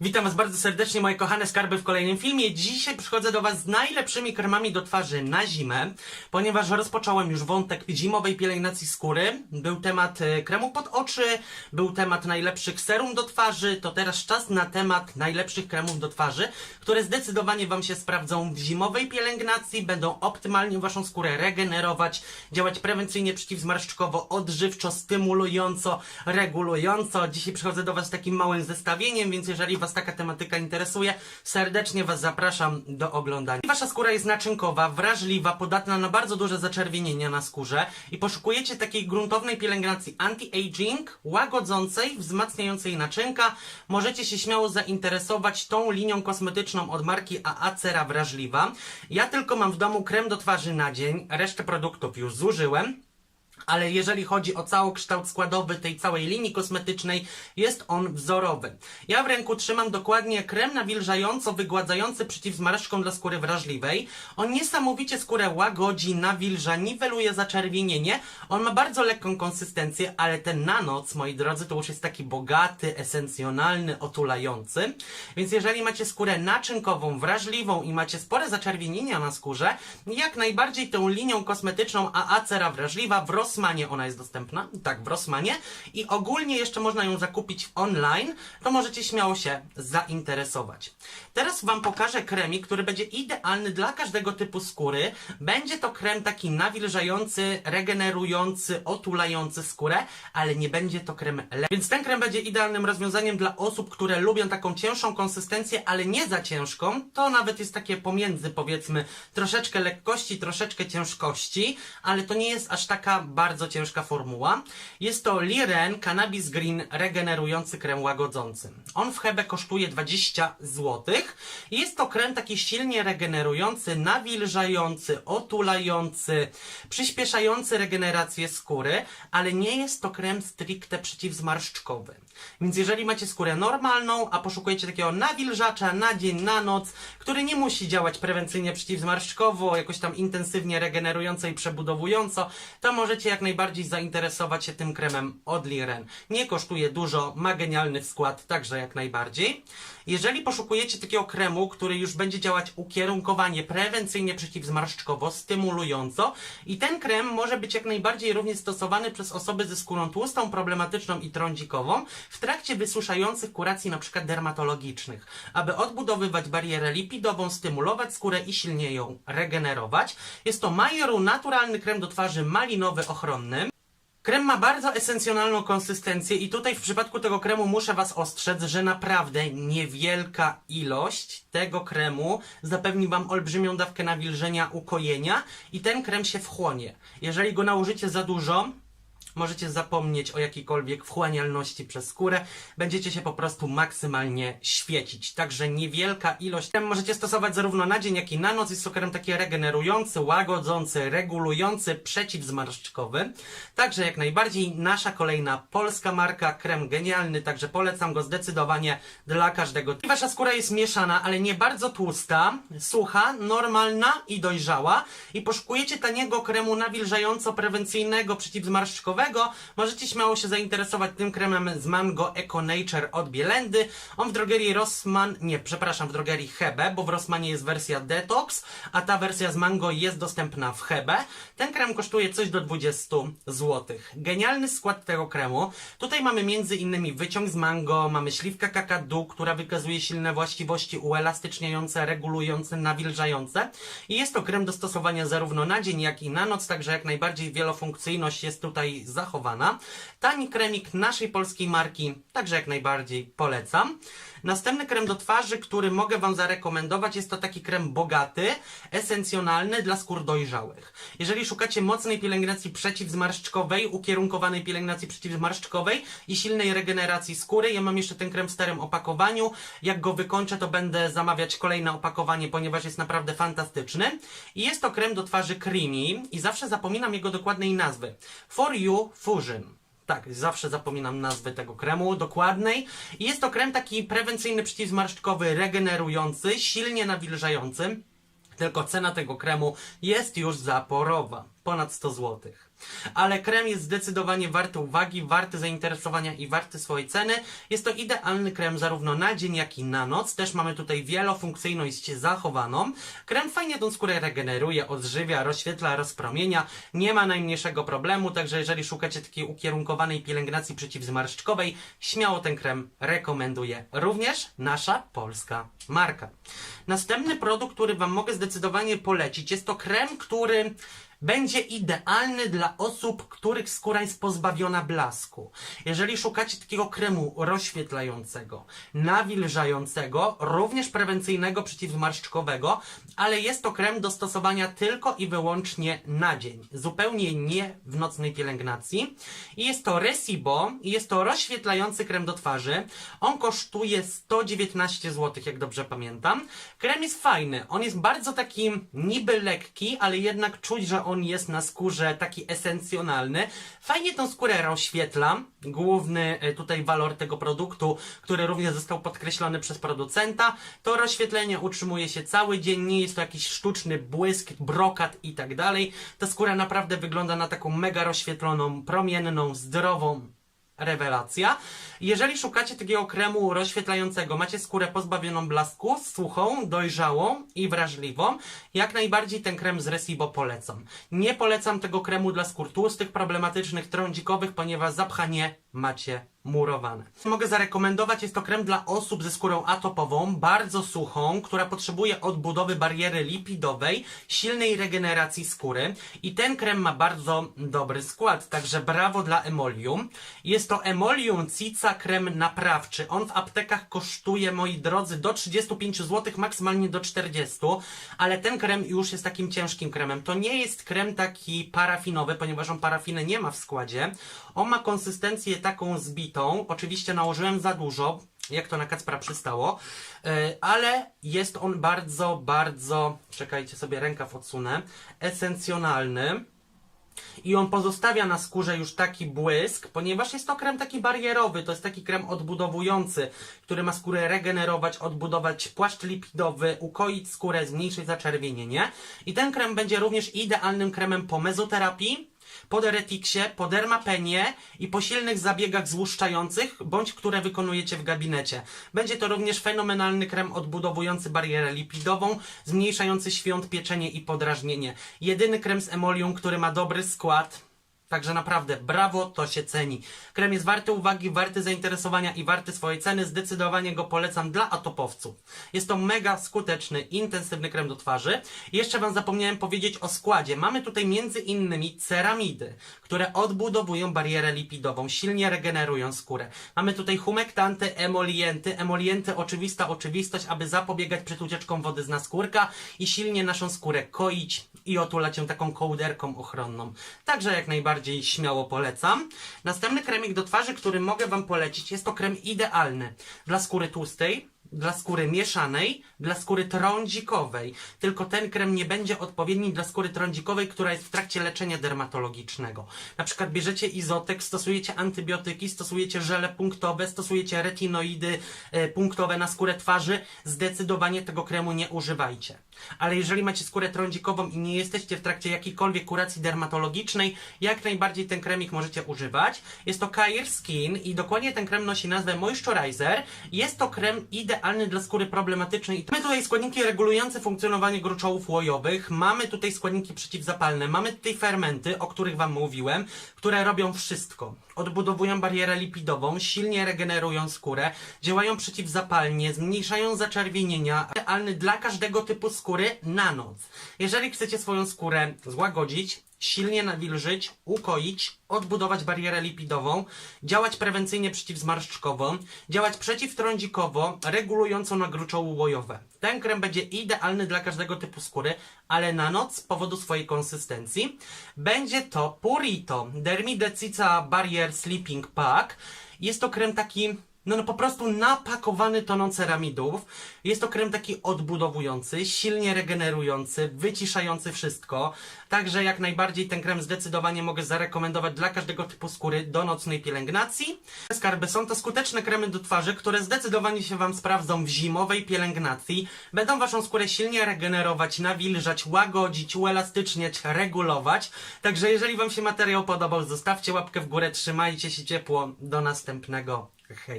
Witam Was bardzo serdecznie, moje kochane skarby w kolejnym filmie. Dzisiaj przychodzę do Was z najlepszymi kremami do twarzy na zimę, ponieważ rozpocząłem już wątek zimowej pielęgnacji skóry. Był temat e, kremu pod oczy, był temat najlepszych serum do twarzy, to teraz czas na temat najlepszych kremów do twarzy, które zdecydowanie Wam się sprawdzą w zimowej pielęgnacji, będą optymalnie Waszą skórę regenerować, działać prewencyjnie przeciwzmarszczkowo, odżywczo, stymulująco, regulująco. Dzisiaj przychodzę do Was z takim małym zestawieniem, więc jeżeli Was taka tematyka interesuje, serdecznie Was zapraszam do oglądania. Wasza skóra jest naczynkowa, wrażliwa, podatna na bardzo duże zaczerwienienia na skórze i poszukujecie takiej gruntownej pielęgnacji anti-aging, łagodzącej, wzmacniającej naczynka, możecie się śmiało zainteresować tą linią kosmetyczną od marki AA Cera Wrażliwa. Ja tylko mam w domu krem do twarzy na dzień, resztę produktów już zużyłem. Ale jeżeli chodzi o całokształt składowy tej całej linii kosmetycznej, jest on wzorowy. Ja w ręku trzymam dokładnie krem nawilżająco wygładzający przeciwzmarszczkom dla skóry wrażliwej. On niesamowicie skórę łagodzi, nawilża, niweluje zaczerwienienie. On ma bardzo lekką konsystencję, ale ten na noc, moi drodzy, to już jest taki bogaty, esencjonalny, otulający. Więc jeżeli macie skórę naczynkową, wrażliwą i macie spore zaczerwienienia na skórze, jak najbardziej tą linią kosmetyczną AA Cera Wrażliwa w Rossmanie ona jest dostępna, tak, w Rossmanie i ogólnie jeszcze można ją zakupić online, to możecie śmiało się zainteresować. Teraz Wam pokażę kremik, który będzie idealny dla każdego typu skóry. Będzie to krem taki nawilżający, regenerujący, otulający skórę, ale nie będzie to krem le... Więc ten krem będzie idealnym rozwiązaniem dla osób, które lubią taką cięższą konsystencję, ale nie za ciężką. To nawet jest takie pomiędzy, powiedzmy, troszeczkę lekkości, troszeczkę ciężkości, ale to nie jest aż taka bardzo ciężka formuła. Jest to Liren Cannabis Green regenerujący krem łagodzący. On w Hebe kosztuje 20 zł. Jest to krem taki silnie regenerujący, nawilżający, otulający, przyspieszający regenerację skóry, ale nie jest to krem stricte przeciwzmarszczkowy. Więc jeżeli macie skórę normalną, a poszukujecie takiego nawilżacza na dzień, na noc, który nie musi działać prewencyjnie przeciwzmarszczkowo, jakoś tam intensywnie regenerująco i przebudowująco, to możecie jak najbardziej zainteresować się tym kremem od Liren. Nie kosztuje dużo, ma genialny skład, także jak najbardziej. Jeżeli poszukujecie takiego kremu, który już będzie działać ukierunkowanie prewencyjnie przeciwzmarszczkowo, stymulująco i ten krem może być jak najbardziej również stosowany przez osoby ze skórą tłustą, problematyczną i trądzikową w trakcie wysuszających kuracji np. dermatologicznych, aby odbudowywać barierę lipidową, stymulować skórę i silnie ją regenerować. Jest to Majoru naturalny krem do twarzy malinowy ochronny. Krem ma bardzo esencjonalną konsystencję i tutaj w przypadku tego kremu muszę Was ostrzec, że naprawdę niewielka ilość tego kremu zapewni Wam olbrzymią dawkę nawilżenia, ukojenia i ten krem się wchłonie. Jeżeli go nałożycie za dużo, możecie zapomnieć o jakiejkolwiek wchłanialności przez skórę. Będziecie się po prostu maksymalnie świecić. Także niewielka ilość. Krem możecie stosować zarówno na dzień, jak i na noc. Jest to krem taki regenerujący, łagodzący, regulujący, przeciwzmarszczkowy. Także jak najbardziej nasza kolejna polska marka. Krem genialny, także polecam go zdecydowanie dla każdego. I wasza skóra jest mieszana, ale nie bardzo tłusta, sucha, normalna i dojrzała. I poszukujecie taniego kremu nawilżająco-prewencyjnego, przeciwzmarszczkowego, możecie śmiało się zainteresować tym kremem z Mango Eco Nature od Bielendy. On w drogerii Rossmann, nie, przepraszam, w drogerii Hebe, bo w Rossmanie jest wersja Detox, a ta wersja z Mango jest dostępna w Hebe. Ten krem kosztuje coś do 20 zł. Genialny skład tego kremu. Tutaj mamy między innymi wyciąg z mango, mamy śliwkę kakadu, która wykazuje silne właściwości uelastyczniające, regulujące, nawilżające. I jest to krem do stosowania zarówno na dzień, jak i na noc, także jak najbardziej wielofunkcyjność jest tutaj zachowana. Tani kremik naszej polskiej marki, także jak najbardziej polecam. Następny krem do twarzy, który mogę Wam zarekomendować, jest to taki krem bogaty, esencjonalny dla skór dojrzałych. Jeżeli szukacie mocnej pielęgnacji przeciwzmarszczkowej, ukierunkowanej pielęgnacji przeciwzmarszczkowej i silnej regeneracji skóry, ja mam jeszcze ten krem w starym opakowaniu. Jak go wykończę, to będę zamawiać kolejne opakowanie, ponieważ jest naprawdę fantastyczny. I jest to krem do twarzy creamy i zawsze zapominam jego dokładnej nazwy. For You Fusion. Tak, zawsze zapominam nazwy tego kremu dokładnej. Jest to krem taki prewencyjny, przeciwzmarszczkowy, regenerujący, silnie nawilżający. Tylko cena tego kremu jest już zaporowa. Ponad 100 zł. Ale krem jest zdecydowanie warty uwagi, warty zainteresowania i warty swojej ceny. Jest to idealny krem zarówno na dzień, jak i na noc. Też mamy tutaj wielofunkcyjność zachowaną. Krem fajnie tą skórę regeneruje, odżywia, rozświetla, rozpromienia. Nie ma najmniejszego problemu, także jeżeli szukacie takiej ukierunkowanej pielęgnacji przeciwzmarszczkowej, śmiało ten krem rekomenduję. Również nasza polska marka. Następny produkt, który Wam mogę zdecydowanie polecić, jest to krem, który będzie idealny dla osób, których skóra jest pozbawiona blasku. Jeżeli szukacie takiego kremu rozświetlającego, nawilżającego, również prewencyjnego, przeciwzmarszczkowego, ale jest to krem do stosowania tylko i wyłącznie na dzień, zupełnie nie w nocnej pielęgnacji. I jest to Resibo jest to rozświetlający krem do twarzy. On kosztuje 119 zł, jak dobrze pamiętam. Krem jest fajny, on jest bardzo taki niby lekki, ale jednak czuć, że on jest na skórze taki esencjonalny. Fajnie tą skórę rozświetla. Główny e, tutaj walor tego produktu, który również został podkreślony przez producenta, to rozświetlenie utrzymuje się cały dzień, nie jest to jakiś sztuczny błysk, brokat i tak dalej. Ta skóra naprawdę wygląda na taką mega rozświetloną, promienną, zdrową, rewelacja. Jeżeli szukacie takiego kremu rozświetlającego, macie skórę pozbawioną blasku, suchą, dojrzałą i wrażliwą, jak najbardziej ten krem z Resibo polecam. Nie polecam tego kremu dla skór tłustych, problematycznych, trądzikowych, ponieważ zapchanie macie murowane. Mogę zarekomendować, jest to krem dla osób ze skórą atopową, bardzo suchą, która potrzebuje odbudowy bariery lipidowej, silnej regeneracji skóry i ten krem ma bardzo dobry skład, także brawo dla Emolium. Jest to Emolium Cica krem naprawczy. On w aptekach kosztuje, moi drodzy, do 35 zł, maksymalnie do 40, ale ten krem już jest takim ciężkim kremem. To nie jest krem taki parafinowy, ponieważ on parafinę nie ma w składzie. On ma konsystencję taką zbitą. Oczywiście nałożyłem za dużo, jak to na Kacpra przystało, yy, ale jest on bardzo, bardzo, czekajcie sobie, rękaw odsunę, esencjonalny. I on pozostawia na skórze już taki błysk, ponieważ jest to krem taki barierowy, to jest taki krem odbudowujący, który ma skórę regenerować, odbudować płaszcz lipidowy, ukoić skórę, zmniejszyć zaczerwienienie. I ten krem będzie również idealnym kremem po mezoterapii, po deretiksie, po dermapenie i po silnych zabiegach złuszczających, bądź które wykonujecie w gabinecie. Będzie to również fenomenalny krem odbudowujący barierę lipidową, zmniejszający świąt, pieczenie i podrażnienie. Jedyny krem z emolium, który ma dobry skład, Także naprawdę, brawo, to się ceni. Krem jest warty uwagi, warty zainteresowania i warty swojej ceny. Zdecydowanie go polecam dla atopowców. Jest to mega skuteczny, intensywny krem do twarzy. Jeszcze Wam zapomniałem powiedzieć o składzie. Mamy tutaj między innymi ceramidy, które odbudowują barierę lipidową, silnie regenerują skórę. Mamy tutaj humektanty, emolienty. Emolienty oczywista oczywistość, aby zapobiegać przed ucieczką wody z naskórka i silnie naszą skórę koić i otulać ją taką kołderką ochronną. Także jak najbardziej śmiało polecam. Następny kremik do twarzy, który mogę Wam polecić, jest to krem idealny dla skóry tłustej, dla skóry mieszanej, dla skóry trądzikowej. Tylko ten krem nie będzie odpowiedni dla skóry trądzikowej, która jest w trakcie leczenia dermatologicznego. Na przykład bierzecie izotek, stosujecie antybiotyki, stosujecie żele punktowe, stosujecie retinoidy e, punktowe na skórę twarzy. Zdecydowanie tego kremu nie używajcie. Ale jeżeli macie skórę trądzikową i nie jesteście w trakcie jakiejkolwiek kuracji dermatologicznej, jak najbardziej ten kremik możecie używać. Jest to Kair Skin i dokładnie ten krem nosi nazwę Moisturizer. Jest to krem idealny dla skóry problematycznej. Mamy tutaj składniki regulujące funkcjonowanie gruczołów łojowych, mamy tutaj składniki przeciwzapalne, mamy tutaj fermenty, o których Wam mówiłem, które robią wszystko. Odbudowują barierę lipidową, silnie regenerują skórę, działają przeciwzapalnie, zmniejszają zaczerwienienia. Idealny dla każdego typu skóry na noc. Jeżeli chcecie swoją skórę złagodzić, silnie nawilżyć, ukoić, odbudować barierę lipidową, działać prewencyjnie przeciwzmarszczkowo, działać przeciwtrądzikowo, regulująco na gruczoły łojowe. Ten krem będzie idealny dla każdego typu skóry, ale na noc z powodu swojej konsystencji. Będzie to Purito Dermideциca Barrier Sleeping Pack. Jest to krem taki no, no po prostu napakowany toną ceramidów. Jest to krem taki odbudowujący, silnie regenerujący, wyciszający wszystko. Także jak najbardziej ten krem zdecydowanie mogę zarekomendować dla każdego typu skóry do nocnej pielęgnacji. Skarby są to skuteczne kremy do twarzy, które zdecydowanie się Wam sprawdzą w zimowej pielęgnacji. Będą Waszą skórę silnie regenerować, nawilżać, łagodzić, uelastyczniać, regulować. Także jeżeli Wam się materiał podobał, zostawcie łapkę w górę, trzymajcie się ciepło. Do następnego. Hej.